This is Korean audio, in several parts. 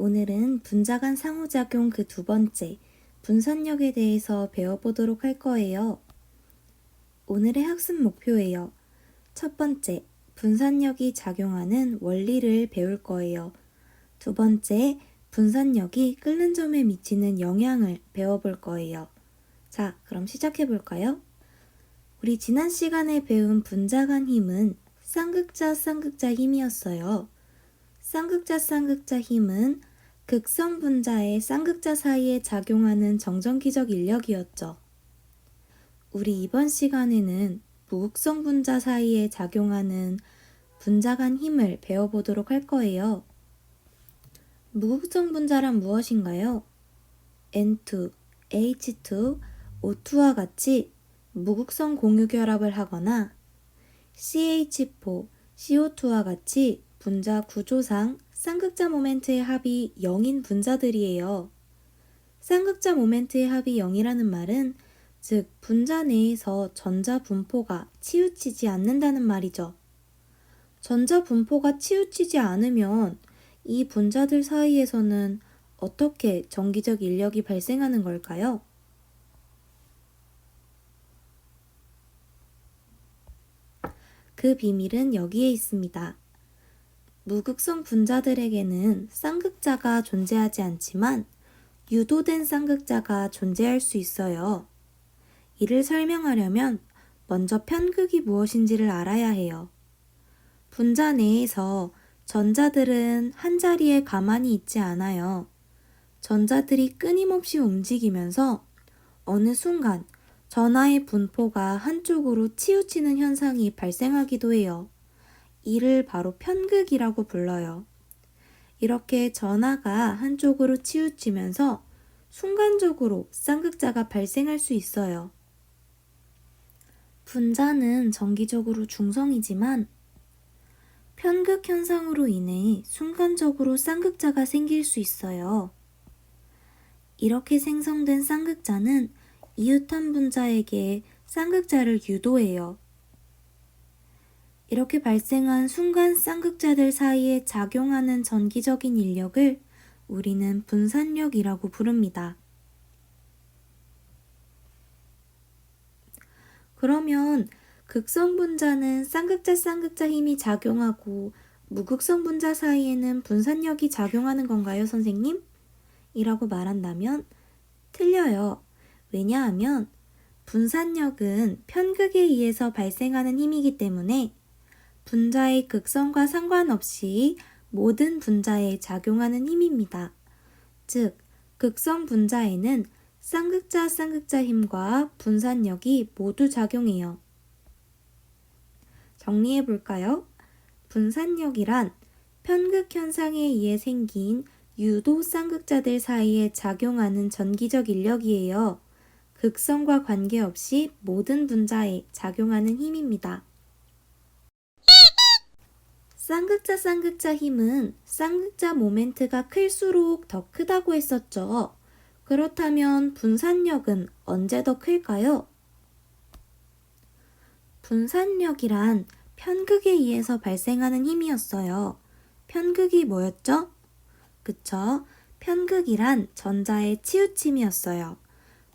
오늘은 분자 간 상호작용 그 두 번째, 분산력에 대해서 배워보도록 할 거예요. 오늘의 학습 목표예요. 첫 번째, 분산력이 작용하는 원리를 배울 거예요. 두 번째, 분산력이 끓는 점에 미치는 영향을 배워볼 거예요. 자, 그럼 시작해 볼까요? 우리 지난 시간에 배운 분자 간 힘은 쌍극자 쌍극자 힘이었어요. 쌍극자 쌍극자 힘은 극성 분자의 쌍극자 사이에 작용하는 정전기적 인력이었죠. 우리 이번 시간에는 무극성 분자 사이에 작용하는 분자 간 힘을 배워보도록 할 거예요. 무극성 분자란 무엇인가요? N2, H2, O2와 같이 무극성 공유 결합을 하거나 CH4, CO2와 같이 분자 구조상 쌍극자 모멘트의 합이 0인 분자들이에요. 쌍극자 모멘트의 합이 0이라는 말은 즉 분자 내에서 전자 분포가 치우치지 않는다는 말이죠. 전자 분포가 치우치지 않으면 이 분자들 사이에서는 어떻게 전기적 인력이 발생하는 걸까요? 그 비밀은 여기에 있습니다. 무극성 분자들에게는 쌍극자가 존재하지 않지만 유도된 쌍극자가 존재할 수 있어요. 이를 설명하려면 먼저 편극이 무엇인지를 알아야 해요. 분자 내에서 전자들은 한 자리에 가만히 있지 않아요. 전자들이 끊임없이 움직이면서 어느 순간 전하의 분포가 한쪽으로 치우치는 현상이 발생하기도 해요. 이를 바로 편극이라고 불러요. 이렇게 전하가 한쪽으로 치우치면서 순간적으로 쌍극자가 발생할 수 있어요. 분자는 정기적으로 중성이지만 편극 현상으로 인해 순간적으로 쌍극자가 생길 수 있어요. 이렇게 생성된 쌍극자는 이웃한 분자에게 쌍극자를 유도해요. 이렇게 발생한 순간 쌍극자들 사이에 작용하는 전기적인 인력을 우리는 분산력이라고 부릅니다. 그러면 극성 분자는 쌍극자 쌍극자 힘이 작용하고 무극성 분자 사이에는 분산력이 작용하는 건가요, 선생님? 이라고 말한다면 틀려요. 왜냐하면 분산력은 편극에 의해서 발생하는 힘이기 때문에 분자의 극성과 상관없이 모든 분자에 작용하는 힘입니다. 즉, 극성 분자에는 쌍극자 쌍극자 힘과 분산력이 모두 작용해요. 정리해 볼까요? 분산력이란 편극 현상에 의해 생긴 유도 쌍극자들 사이에 작용하는 전기적 인력이에요. 극성과 관계없이 모든 분자에 작용하는 힘입니다. 쌍극자 쌍극자 힘은 쌍극자 모멘트가 클수록 더 크다고 했었죠. 그렇다면 분산력은 언제 더 클까요? 분산력이란 편극에 의해서 발생하는 힘이었어요. 편극이 뭐였죠? 그쵸? 편극이란 전자의 치우침이었어요.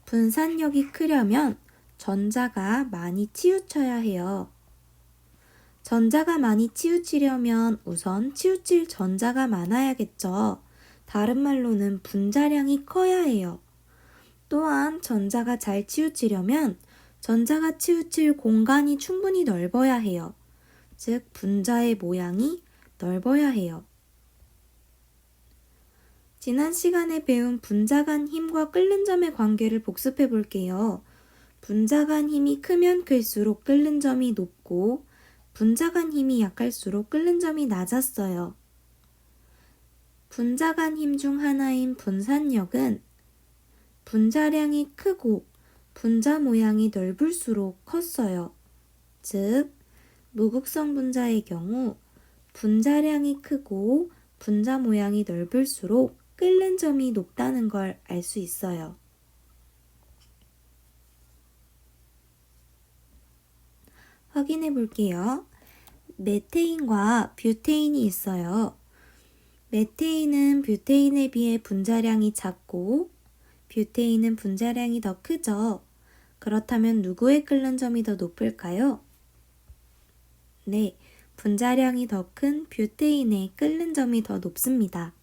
분산력이 크려면 전자가 많이 치우쳐야 해요. 전자가 많이 치우치려면 우선 치우칠 전자가 많아야겠죠. 다른 말로는 분자량이 커야 해요. 또한 전자가 잘 치우치려면 전자가 치우칠 공간이 충분히 넓어야 해요. 즉, 분자의 모양이 넓어야 해요. 지난 시간에 배운 분자 간 힘과 끓는 점의 관계를 복습해 볼게요. 분자 간 힘이 크면 클수록 끓는 점이 높고 분자 간 힘이 약할수록 끓는 점이 낮았어요. 분자 간 힘 중 하나인 분산력은 분자량이 크고 분자 모양이 넓을수록 컸어요. 즉, 무극성 분자의 경우 분자량이 크고 분자 모양이 넓을수록 끓는 점이 높다는 걸 알 수 있어요. 확인해 볼게요. 메테인과 뷰테인이 있어요. 메테인은 뷰테인에 비해 분자량이 작고 뷰테인은 분자량이 더 크죠. 그렇다면 누구의 끓는 점이 더 높을까요? 네, 분자량이 더 큰 뷰테인의 끓는 점이 더 높습니다.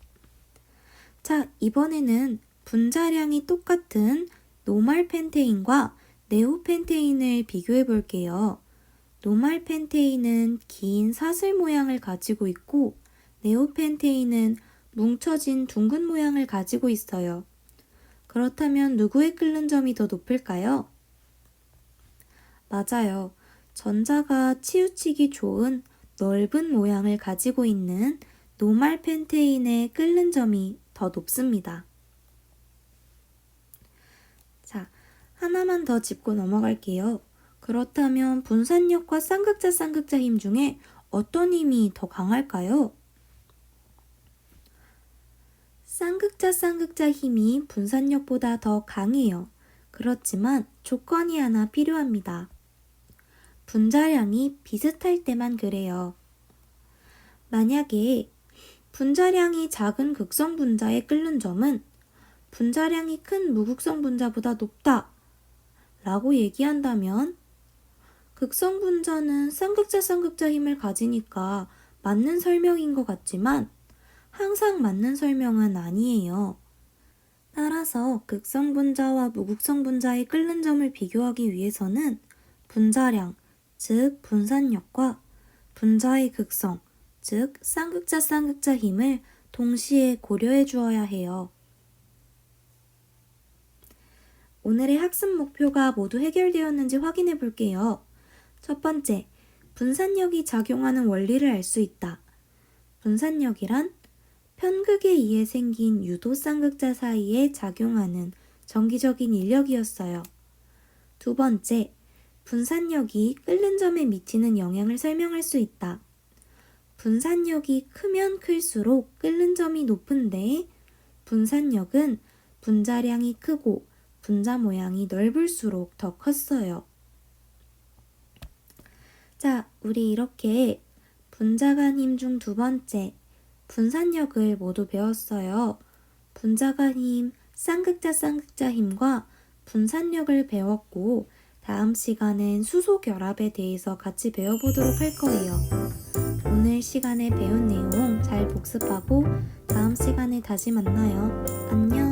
자, 이번에는 분자량이 똑같은 노말 펜테인과 네오 펜테인을 비교해 볼게요. 노말 펜테인은 긴 사슬 모양을 가지고 있고 네오펜테인은 뭉쳐진 둥근 모양을 가지고 있어요. 그렇다면 누구의 끓는 점이 더 높을까요? 맞아요. 전자가 치우치기 좋은 넓은 모양을 가지고 있는 노말 펜테인의 끓는 점이 더 높습니다. 자, 하나만 더 짚고 넘어갈게요. 그렇다면 분산력과 쌍극자 쌍극자 힘 중에 어떤 힘이 더 강할까요? 쌍극자 쌍극자 힘이 분산력보다 더 강해요. 그렇지만 조건이 하나 필요합니다. 분자량이 비슷할 때만 그래요. 만약에 분자량이 작은 극성 분자의 끓는 점은 분자량이 큰 무극성 분자보다 높다 라고 얘기한다면 극성 분자는 쌍극자 쌍극자 힘을 가지니까 맞는 설명인 것 같지만 항상 맞는 설명은 아니에요. 따라서 극성 분자와 무극성 분자의 끓는 점을 비교하기 위해서는 분자량, 즉 분산력과 분자의 극성, 즉 쌍극자 쌍극자 힘을 동시에 고려해 주어야 해요. 오늘의 학습 목표가 모두 해결되었는지 확인해 볼게요. 첫 번째, 분산력이 작용하는 원리를 알 수 있다. 분산력이란 편극에 의해 생긴 유도 쌍극자 사이에 작용하는 정기적인 인력이었어요. 두 번째, 분산력이 끓는 점에 미치는 영향을 설명할 수 있다. 분산력이 크면 클수록 끓는 점이 높은데 분산력은 분자량이 크고 분자 모양이 넓을수록 더 컸어요. 자, 우리 이렇게 분자간 힘 중 두 번째 분산력을 모두 배웠어요. 분자간 힘, 쌍극자 쌍극자 힘과 분산력을 배웠고 다음 시간엔 수소 결합에 대해서 같이 배워보도록 할 거예요. 오늘 시간에 배운 내용 잘 복습하고 다음 시간에 다시 만나요. 안녕.